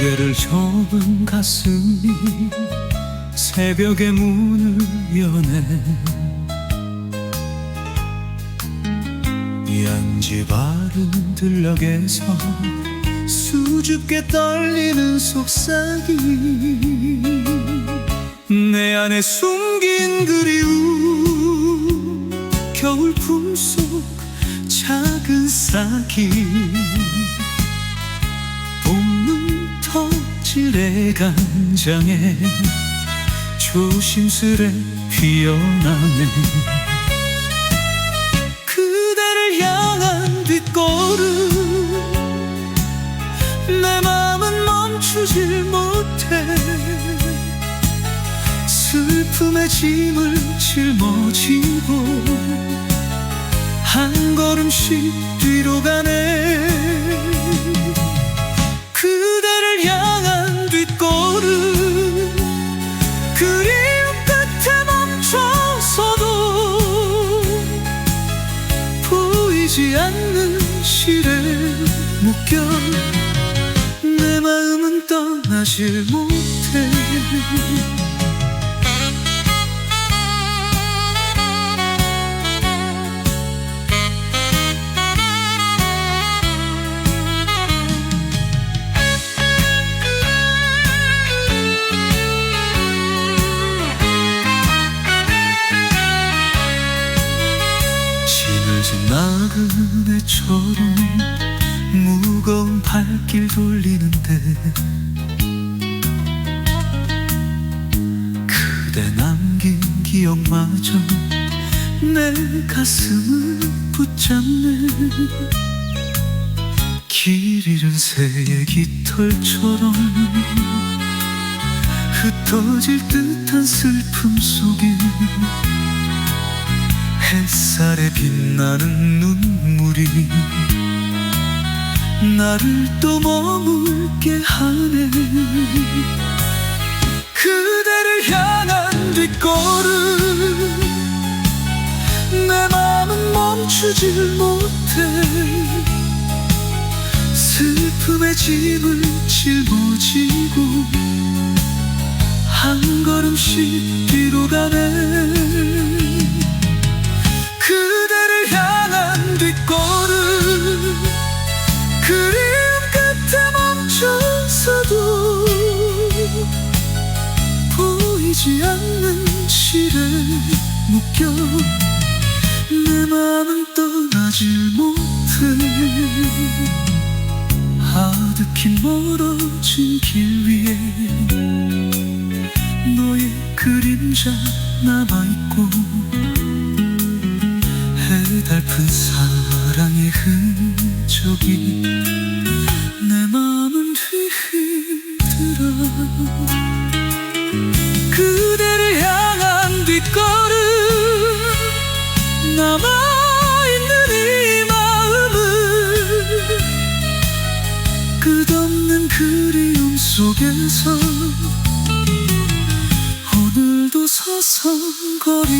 무게를 접은 가슴이 새벽의 문을 여네. 양지 바른 들녘에서 수줍게 떨리는 속삭임 내 안에 숨긴 터질의 간장에 조심스레 피어나네. 그대를 향한 뒷걸음 내 맘은 멈추질 못해. 슬픔의 짐을 짊어지고 한 걸음씩 뒤로 가네 보이지 않는 실에 묶여 내 마음은 떠나질 못해 나그네처럼 무거운 발길 돌리는데 그대 남긴 기억마저 내 가슴을 붙잡네. 길 잃은 새의 깃털처럼 흩어질 듯한 슬픔 속에 햇살에 빛나는 눈물이 나를 또 머물게 하네. 그대를 향한 뒷걸음 내 맘은 멈추질 못해. 슬픔의 짐을 짊어지고 한 걸음씩 뒤로 가네 보이지 않는 실에 묶여 내 맘은 떠나질 못해. 아득히 멀어진 길 위에 너의 그림자 남아있고 해달픈 사랑의 흔적이 내 맘은 뒤흔들어 끝없는 그리움 속에서 오늘도 서성거리네